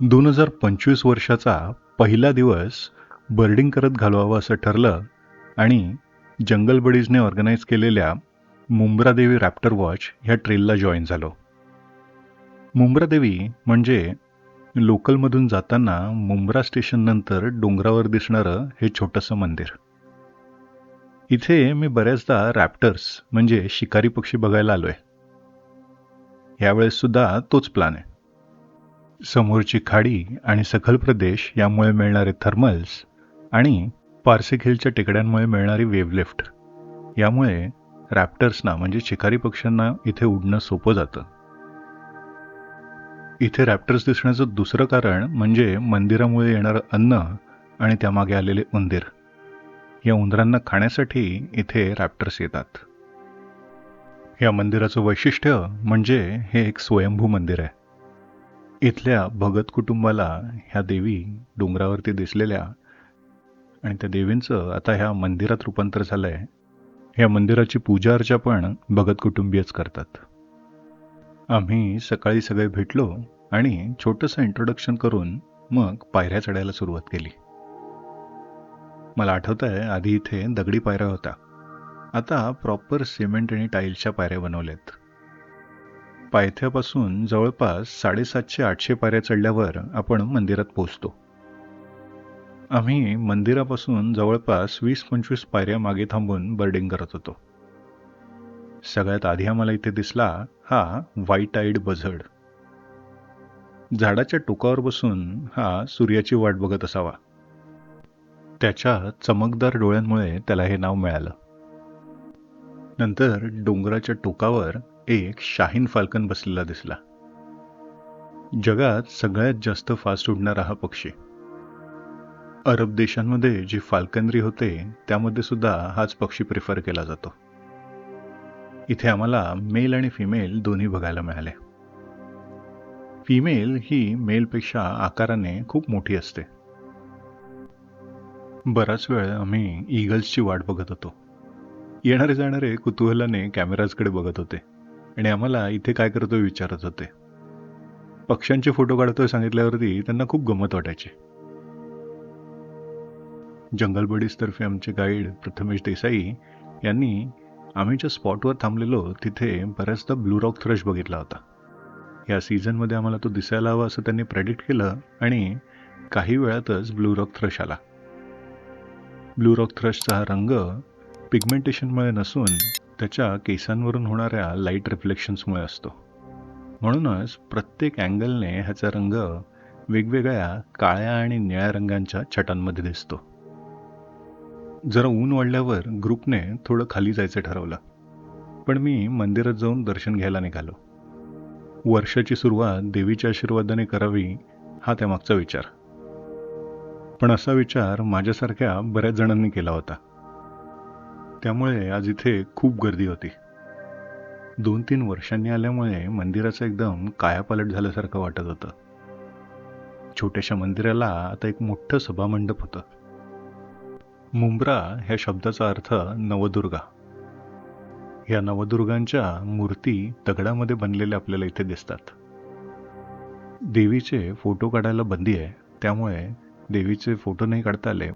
दोन हजार पंचवीस वर्षाचा पहिला दिवस बर्डिंग करत घालवावं असं ठरलं आणि जंगल बडीजने ऑर्गनाईज केलेल्या मुंब्रा देवी रॅप्टर वॉच ह्या ट्रेलला जॉईन झालो. मुंब्रा देवी म्हणजे लोकलमधून जाताना मुंब्रा स्टेशननंतर डोंगरावर दिसणारं हे छोटंसं मंदिर. इथे मी बऱ्याचदा रॅप्टर्स म्हणजे शिकारी पक्षी बघायला आलोय. यावेळेस सुद्धा तोच प्लान आहे. समोरची खाडी आणि सखल प्रदेश यामुळे मिळणारे थर्मल्स आणि पारसेखेलच्या टेकड्यांमुळे मिळणारी वेवलिफ्ट यामुळे रॅप्टर्सना म्हणजे शिकारी पक्ष्यांना इथे उडणं सोपं जातं. इथे रॅप्टर्स दिसण्याचं दुसरं कारण म्हणजे मंदिरामुळे येणारं अन्न आणि त्यामागे आलेले उंदीर. या उंदरांना खाण्यासाठी इथे रॅप्टर्स येतात. या मंदिराचं वैशिष्ट्य म्हणजे हे एक स्वयंभू मंदिर आहे. इथल्या भगत कुटुंबाला ह्या देवी डोंगरावरती दिसलेल्या आणि त्या देवींचं आता ह्या मंदिरात रूपांतर झालंय. ह्या मंदिराची पूजा अर्चा पण भगत कुटुंबीयच करतात. आम्ही सकाळी सगळे भेटलो आणि छोटंसं इंट्रोडक्शन करून मग पायऱ्या चढायला सुरुवात केली. मला आठवत आहे आधी इथे दगडी पायऱ्या होता आता प्रॉपर सिमेंट आणि टाईल्सच्या पायऱ्या बनवल्यात. पायथ्यापासून जवळपास साडेसातशे आठशे पायऱ्या चढल्यावर आपण मंदिरात पोहोचतो. आम्ही मंदिरापासून जवळपास वीस पंचवीस पायऱ्या मागे थांबून बर्डिंग करत होतो. सगळ्यात आधी आम्हाला इथे दिसला हा व्हाईट आईड बझड झाडाच्या टोकावर बसून हा सूर्याची वाट बघत असावा. त्याच्या चमकदार डोळ्यांमुळे त्याला हे नाव मिळालं. नंतर डोंगराच्या टोकावर एक शाहीन फाल्कन बसलेला दिसला. जगात सगळ्यात जास्त फास्ट उडणारा हा पक्षी. अरब देशांमध्ये जी फाल्कनरी होते त्यामध्ये सुद्धा हाच पक्षी प्रिफर केला जातो. इथे आम्हाला मेल आणि फिमेल दोन्ही बघायला मिळाले. फिमेल ही मेलपेक्षा आकाराने खूप मोठी असते. बराच वेळ आम्ही ईगल्सची वाट बघत होतो. येणारे जाणारे कुतूहलाने कॅमेराजकडे बघत होते. आणि आम्हाला इथे काय करतोय विचारत होते. पक्ष्यांचे फोटो काढतोय सांगितल्यावरती त्यांना खूप गमत वाटायची. जंगल बडीजतर्फे आमचे गाईड प्रथमेश देसाई यांनी आम्ही ज्या स्पॉटवर थांबलेलो तिथे बऱ्याचदा ब्लू रॉक थ्रश बघितला होता. या सीझनमध्ये आम्हाला तो दिसायला हवा असं त्यांनी प्रेडिक्ट केलं आणि काही वेळातच ब्लू रॉक थ्रश आला. ब्लू रॉक थ्रशचा हा रंग पिगमेंटेशनमुळे नसून त्याच्या केसांवरून होणाऱ्या लाइट रिफ्लेक्शन्समुळे असतो. म्हणूनच प्रत्येक अँगलने ह्याचा रंग वेगवेगळ्या काळ्या आणि निळ्या रंगांच्या छटांमध्ये दिसतो. जरा ऊन वाढल्यावर ग्रुपने थोडं खाली जायचं ठरवलं. पण मी मंदिरात जाऊन दर्शन घ्यायला निघालो. वर्षाची सुरुवात देवीच्या आशीर्वादाने करावी हा त्यामागचा विचार. पण असा विचार माझ्यासारख्या बऱ्याच जणांनी केला होता. त्यामुळे आज इथे खूप गर्दी होती. दोन तीन वर्षांनी आल्यामुळे मंदिराचं एकदम कायापालट झाल्यासारखं वाटत होतं. छोट्याशा मंदिराला आता एक मोठं सभामंडप होतं. मुंब्रा ह्या शब्दाचा अर्थ नवदुर्गा. या नवदुर्गांच्या मूर्ती दगडामध्ये बनलेल्या आपल्याला इथे दिसतात. देवीचे फोटो काढायला बंदी आहे. त्यामुळे देवीचे फोटो नाही काढता आले.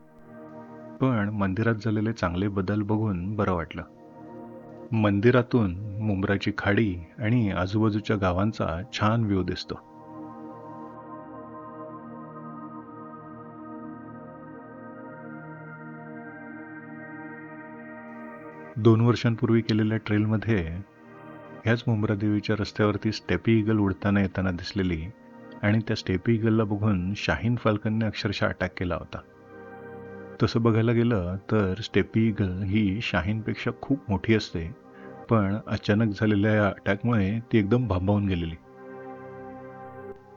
पण मंदिरात झालेले चांगले बदल बघून बरं वाटलं. मंदिरातून मुंब्राची खाडी आणि आजूबाजूच्या गावांचा छान व्ह्यू दिसतो. दोन वर्षांपूर्वी केलेल्या ट्रेलमध्ये ह्याच मुंब्रा देवीच्या रस्त्यावरती स्टेपी इगल उडताना येताना दिसलेली आणि त्या स्टेपी इगलला बघून शाहीन फाल्कनने अक्षरशः अटॅक केला होता. तसं बघायला गेलं तर स्टेपी इगल ही शाहीनपेक्षा खूप मोठी असते. पण अचानक झालेल्या या अटॅकमुळे ती एकदम भांबावून गेलेली.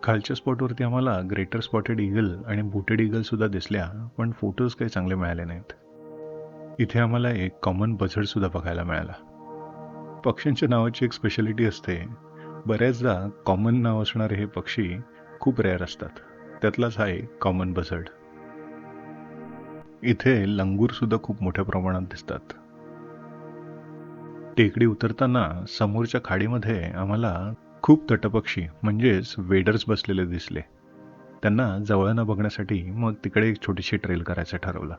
खालच्या स्पॉटवरती आम्हाला ग्रेटर स्पॉटेड इगल आणि बुटेड इगल सुद्धा दिसल्या पण फोटोज काही चांगले मिळाले नाहीत. इथे आम्हाला एक कॉमन बझड सुद्धा बघायला मिळाला. पक्ष्यांच्या नावाची एक स्पेशालिटी असते. बऱ्याचदा कॉमन नाव असणारे हे पक्षी खूप रेअर असतात. त्यातलाच हा एक कॉमन बझड इथे लंगूर सुद्धा खूप मोठ्या प्रमाणात दिसतात. टेकडी उतरताना समोरच्या खाडीमध्ये आम्हाला खूप तटपक्षी म्हणजेच वेडर्स बसलेले दिसले. त्यांना जवळनं बघण्यासाठी मग तिकडे एक छोटीशी ट्रेल करायचं ठरवलं.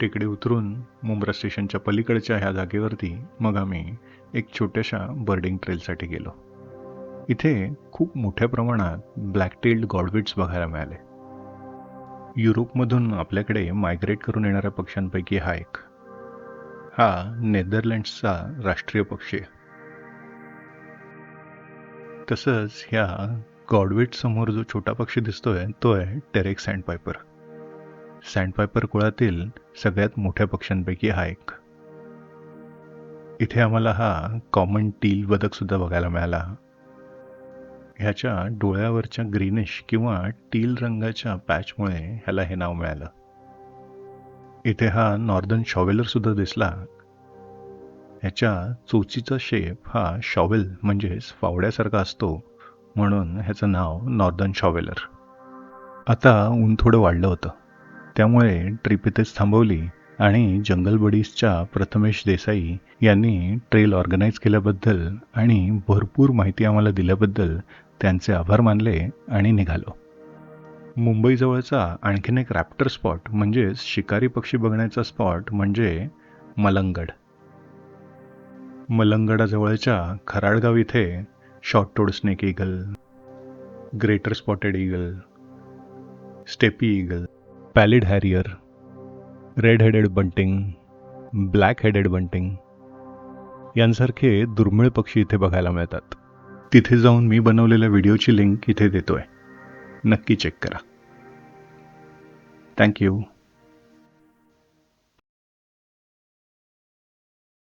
टेकडे उतरून मुंब्रा स्टेशनच्या पलीकडच्या ह्या जागेवरती मग आम्ही एक छोट्याशा बर्डिंग ट्रेलसाठी गेलो. इथे खूप मोठ्या प्रमाणात ब्लॅक टेल्ड गॉडविट्स बघायला मिळाले. युरोपमधून आपल्याकडे मायग्रेट करून येणाऱ्या पक्ष्यांपैकी हा एक. हा नेदरलँड्सचा राष्ट्रीय पक्षी आहे. तसंच ह्या गॉडवेट समोर जो छोटा पक्षी दिसतोय तो आहे टेरेक सँडपायपर. सँडपायपर कुळातील सगळ्यात मोठ्या पक्ष्यांपैकी हा एक. इथे आम्हाला हा कॉमन टील बदक सुद्धा बघायला मिळाला. ह्याच्या डोळ्यावरच्या ग्रीनिश किंवा टील रंगाच्या पॅचमुळे ह्याला हे नाव मिळालं. इथे हा नॉर्दन शॉवेलर सुद्धा दिसला. ह्याच्या चोचीचा शेप हा शॉवेल म्हणजेच फावड्यासारखा असतो म्हणून ह्याचं नाव नॉर्दर्न शॉवेलर. आता ऊन थोडं वाढलं होतं. त्यामुळे ट्रिप इथेच थांबवली. आणि जंगल बडीजच्या प्रथमेश देसाई यांनी ट्रेल ऑर्गनाईज केल्याबद्दल आणि भरपूर माहिती आम्हाला दिल्याबद्दल त्यांचे आभार मानले आणि निघालो. मुंबईजवळचा आणखीन एक रॅप्टर स्पॉट म्हणजेच शिकारी पक्षी बघण्याचा स्पॉट म्हणजे मलंगड. मलंगडाजवळच्या खराळगाव इथे short toed snake eagle greater spotted eagle steppe eagle pallid harrier red headed bunting black headed bunting यांसारखे दुर्मिळ पक्षी इथे बघायला मिळतात. तिथे जाऊन मी बनवलेल्या व्हिडिओची लिंक इथे देतोय. नक्की चेक करा. थँक्यू